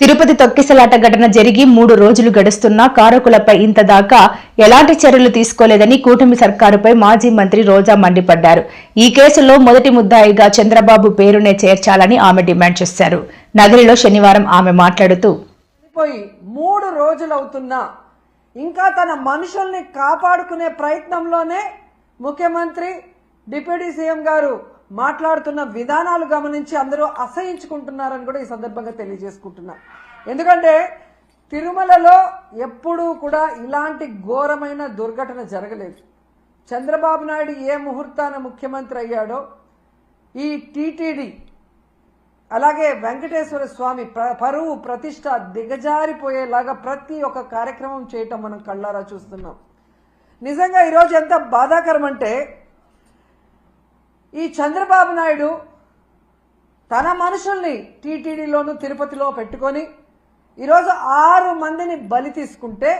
తిరుపతి తొక్కిసలాట ఘటన జరిగి మూడు రోజులు గడుస్తున్నా కారకులపై ఇంతదాకా ఎలాంటి చర్యలు తీసుకోలేదని కూటమి సర్కారుపై మాజీ మంత్రి రోజా మండిపడ్డారు. ఈ కేసులో మొదటి ముద్దాయిగా చంద్రబాబు పేరునే చేర్చాలని ఆమె డిమాండ్ చేశారు. నగరిలో శనివారం ఆమె మాట్లాడుతూ పోయి మూడు రోజులవుతున్నా ఇంకా తన మనుషుల్ని కాపాడుకునే ప్రయత్నంలోనే ముఖ్యమంత్రి డిప్యూటీ సీఎం గారు మాట్లాడుతున్న విధానాలు గమనించి అందరూ అసహించుకుంటున్నారని కూడా ఈ సందర్భంగా తెలియజేసుకుంటున్నా. ఎందుకంటే తిరుమలలో ఎప్పుడూ కూడా ఇలాంటి ఘోరమైన దుర్ఘటన జరగలేదు. చంద్రబాబు నాయుడు ఏ ముహూర్తాన ముఖ్యమంత్రి అయ్యాడో ఈ టీటీడీ అలాగే వెంకటేశ్వర స్వామి ప్ర- పరువు ప్రతిష్ట దిగజారిపోయేలాగా ప్రతి ఒక్క కార్యక్రమం చేయటం మనం కళ్ళారా చూస్తున్నాం. నిజంగా ఈరోజు ఎంత బాధాకరం అంటే ఈ చంద్రబాబు నాయుడు తన మనుషుల్ని టీటీడీలోను తిరుపతిలో పెట్టుకొని ఈరోజు ఆరు మందిని బలి తీసుకుంటే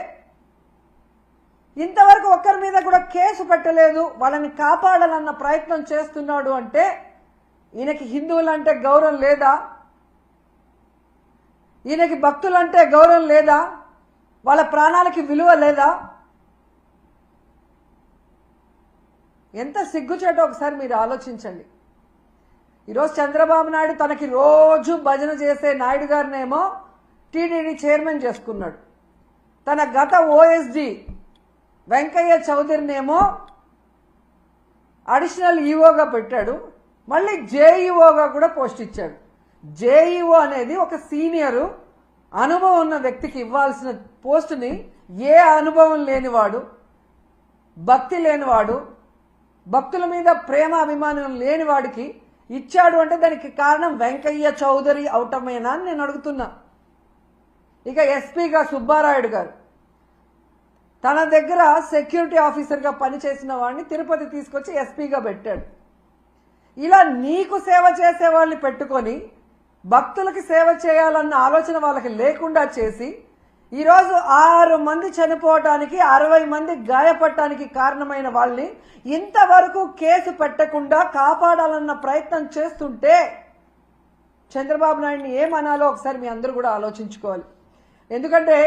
ఇంతవరకు ఒక్కరి మీద కూడా కేసు పెట్టలేదు వాళ్ళని కాపాడాలన్న ప్రయత్నం చేస్తున్నాడు అంటే ఈయనకి హిందువులంటే గౌరవం లేదా? ఈయనకి భక్తులంటే గౌరవం లేదా? వాళ్ళ ప్రాణాలకి విలువ లేదా? ఎంత సిగ్గుచేటో ఒకసారి మీరు ఆలోచించండి. ఈరోజు చంద్రబాబు నాయుడు తనకి రోజు భజన చేసే నాయుడు గారినేమో టీడీడీ చైర్మన్ చేసుకున్నాడు. తన గత ఓఎస్డి వెంకయ్య చౌదరినేమో అడిషనల్ ఈఓగా పెట్టాడు. మళ్ళీ జేఈఓగా కూడా పోస్ట్ ఇచ్చాడు. జేఈఓ అనేది ఒక సీనియరు అనుభవం ఉన్న వ్యక్తికి ఇవ్వాల్సిన పోస్టుని ఏ అనుభవం లేనివాడు భక్తి లేనివాడు భక్తుల మీద ప్రేమ అభిమానం లేనివాడికి ఇచ్చాడు అంటే దానికి కారణం వెంకయ్య చౌదరి అవటమేనా అని నేను అడుగుతున్నా. ఇక ఎస్పీగా సుబ్బారాయుడు గారు తన దగ్గర సెక్యూరిటీ ఆఫీసర్గా పనిచేసిన వాడిని తిరుపతి తీసుకొచ్చి ఎస్పీగా పెట్టాడు. ఇలా నీకు సేవ చేసే వాళ్ళని పెట్టుకొని భక్తులకి సేవ చేయాలన్న ఆలోచన వాళ్ళకి లేకుండా చేసి ఈరోజు ఆరు మంది చనిపోవటానికి అరవై మంది గాయపడటానికి కారణమైన వాళ్ళని ఇంతవరకు కేసు పెట్టకుండా కాపాడాలన్న ప్రయత్నం చేస్తుంటే చంద్రబాబు నాయుడిని ఏమనాలో ఒకసారి మీ అందరూ కూడా ఆలోచించుకోవాలి. ఎందుకంటే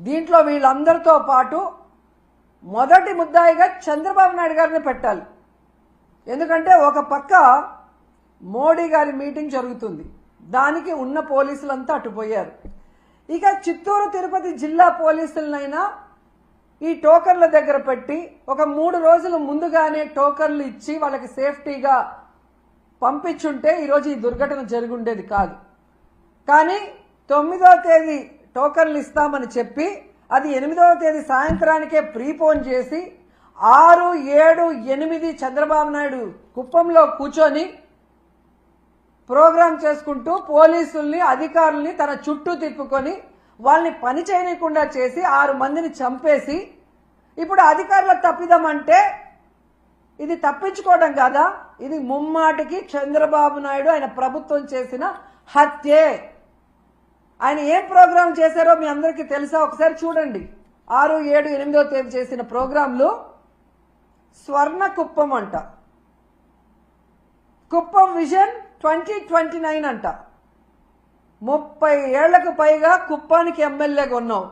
దీంట్లో వీళ్ళందరితో పాటు మొదటి ముద్దాయిగా చంద్రబాబు నాయుడు గారిని పెట్టాలి. ఎందుకంటే ఒక పక్క మోడీ గారి మీటింగ్ జరుగుతుంది. దానికి ఉన్న పోలీసులంతా అటుపోయారు. ఇక చిత్తూరు తిరుపతి జిల్లా పోలీసులనైనా ఈ టోకన్ల దగ్గర పెట్టి ఒక మూడు రోజులు ముందుగానే టోకన్లు ఇచ్చి వాళ్ళకి సేఫ్టీగా పంపించుంటే ఈరోజు ఈ దుర్ఘటన జరిగి ఉండేది కాదు. కానీ తొమ్మిదవ తేదీ టోకన్లు ఇస్తామని చెప్పి అది ఎనిమిదవ తేదీ సాయంత్రానికే ప్రీపోన్ చేసి ఆరు ఏడు ఎనిమిది చంద్రబాబు నాయుడు కుప్పంలో కూర్చొని ప్రోగ్రాం చేసుకుంటూ పోలీసుల్ని అధికారుల్ని తన చుట్టూ తిప్పుకొని వాళ్ళని పని చేయకుండా చేసి ఆరు మందిని చంపేసి ఇప్పుడు అధికారుల తప్పిదం అంటే ఇది తప్పించుకోవడం కాదా? ఇది ముమ్మాటికి చంద్రబాబు నాయుడు ఆయన ప్రభుత్వం చేసిన హత్యే. ఆయన ఏం ప్రోగ్రాం చేశారో మీ అందరికీ తెలుసా? ఒకసారి చూడండి. ఆరు ఏడు ఎనిమిదో తేదీ చేసిన ప్రోగ్రాంలు స్వర్ణ కుప్పం అంట. Kuppam vision twenty twenty nine అంట. ముప్పై ఏళ్ళకు పైగా కుప్పానికి ఎమ్మెల్యేగా ఉన్నావు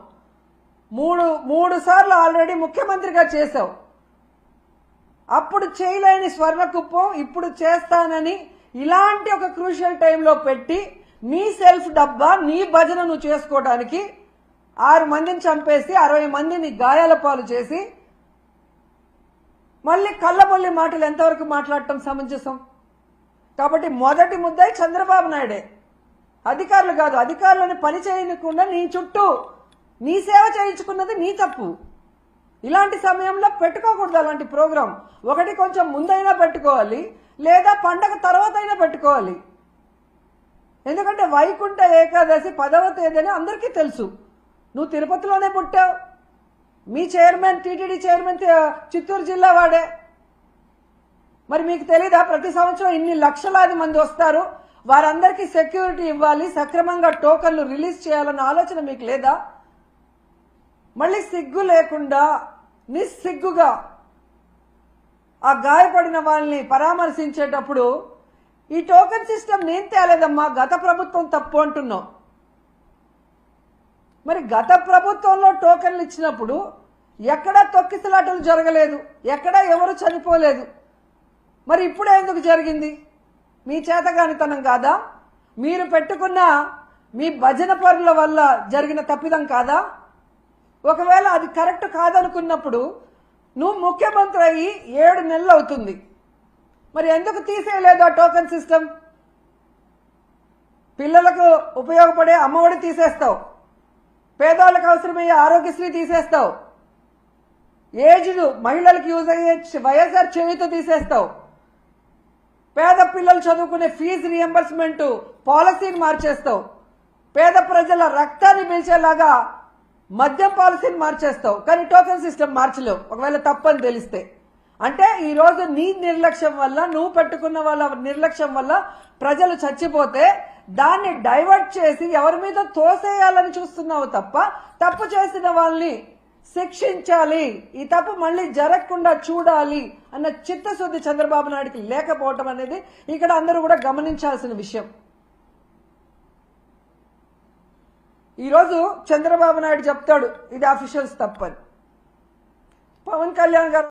మూడు మూడు సార్లు ఆల్రెడీ ముఖ్యమంత్రిగా చేశావు. అప్పుడు చేయలేని స్వర్ణ కుప్పం ఇప్పుడు చేస్తానని ఇలాంటి ఒక క్రూషియల్ టైంలో పెట్టి నీ సెల్ఫ్ డబ్బా నీ భజన నువ్వు చేసుకోవడానికి ఆరు మందిని చంపేసి అరవై మందిని గాయాల పాలు చేసి మళ్ళీ కళ్ళబొల్లి మాటలు ఎంతవరకు మాట్లాడటం సమంజసం? కాబట్టి మొదటి ముద్దాయి చంద్రబాబు నాయుడే. అధికారులు కాదు అధికారులను పని చేయకుండా నీ చుట్టూ నీ సేవ చేయించుకున్నది నీ తప్పు. ఇలాంటి సమయంలో పెట్టుకోకూడదు అలాంటి ప్రోగ్రాం. ఒకటి కొంచెం ముందైనా పెట్టుకోవాలి లేదా పండగ తర్వాత అయినా పెట్టుకోవాలి. ఎందుకంటే వైకుంఠ ఏకాదశి పదవ తేదీని అందరికీ తెలుసు. నువ్వు తిరుపతిలోనే పుట్టావు. మీ చైర్మన్ టీటీడీ చైర్మన్ చిత్తూరు జిల్లా వాడే. మరి మీకు తెలీదా ప్రతి సంవత్సరం ఇన్ని లక్షలాది మంది వస్తారు. వారందరికీ సెక్యూరిటీ ఇవ్వాలి సక్రమంగా టోకన్లు రిలీజ్ చేయాలన్న ఆలోచన మీకు లేదా? మళ్ళీ సిగ్గు లేకుండా నిస్సిగ్గుగా ఆ గాయపడిన వాళ్ళని పరామర్శించేటప్పుడు ఈ టోకెన్ సిస్టమ్ నేను తేలేదమ్మా గత ప్రభుత్వం తప్పు అంటున్నాం. మరి గత ప్రభుత్వంలో టోకన్లు ఇచ్చినప్పుడు ఎక్కడా తొక్కిసలాటలు జరగలేదు ఎక్కడా ఎవరు చనిపోలేదు. మరి ఇప్పుడు ఎందుకు జరిగింది? మీ చేతగానితనం కాదా? మీరు పెట్టుకున్న మీ భజన పరుల వల్ల జరిగిన తప్పిదం కాదా? ఒకవేళ అది కరెక్ట్ కాదనుకున్నప్పుడు నువ్వు ముఖ్యమంత్రి అయ్యి ఏడు నెలలు అవుతుంది. మరి ఎందుకు తీసేయలేదు ఆ టోకెన్ సిస్టమ్ పిల్లలకు ఉపయోగపడే అమ్మఒడి తీసేస్తావు. పేదవాళ్ళకి అవసరమయ్యే ఆరోగ్యశ్రీ తీసేస్తావు. ఏజ్డ్ మహిళలకు యూజ్ అయ్యే వైఎస్ఆర్ చెవితో తీసేస్తావు. పేద పిల్లలు చదువుకునే ఫీజు రియంబర్స్మెంట్ పాలసీని మార్చేస్తావు. పేద ప్రజల రక్తాన్ని పిలిచేలాగా మద్యం పాలసీని మార్చేస్తావు. కానీ టోకెన్ సిస్టమ్ మార్చలేవు. ఒకవేళ తప్పని తెలిస్తే. అంటే ఈరోజు నీ నిర్లక్ష్యం వల్ల నువ్వు పెట్టుకున్న వాళ్ళ నిర్లక్ష్యం వల్ల ప్రజలు చచ్చిపోతే దాన్ని డైవర్ట్ చేసి ఎవరి మీద తోసేయాలని చూస్తున్నావు తప్ప తప్పు చేసిన వాళ్ళని శిక్షించాలి. ఈ తప్పు మళ్ళీ జరగకుండా చూడాలి అన్న చిత్తశుద్ధి చంద్రబాబు నాయుడికి లేకపోవటం అనేది ఇక్కడ అందరూ కూడా గమనించాల్సిన విషయం. ఈరోజు చంద్రబాబు నాయుడు చెప్తాడు ఇది అఫీషియల్స్ తప్పని. పవన్ కళ్యాణ్ గారు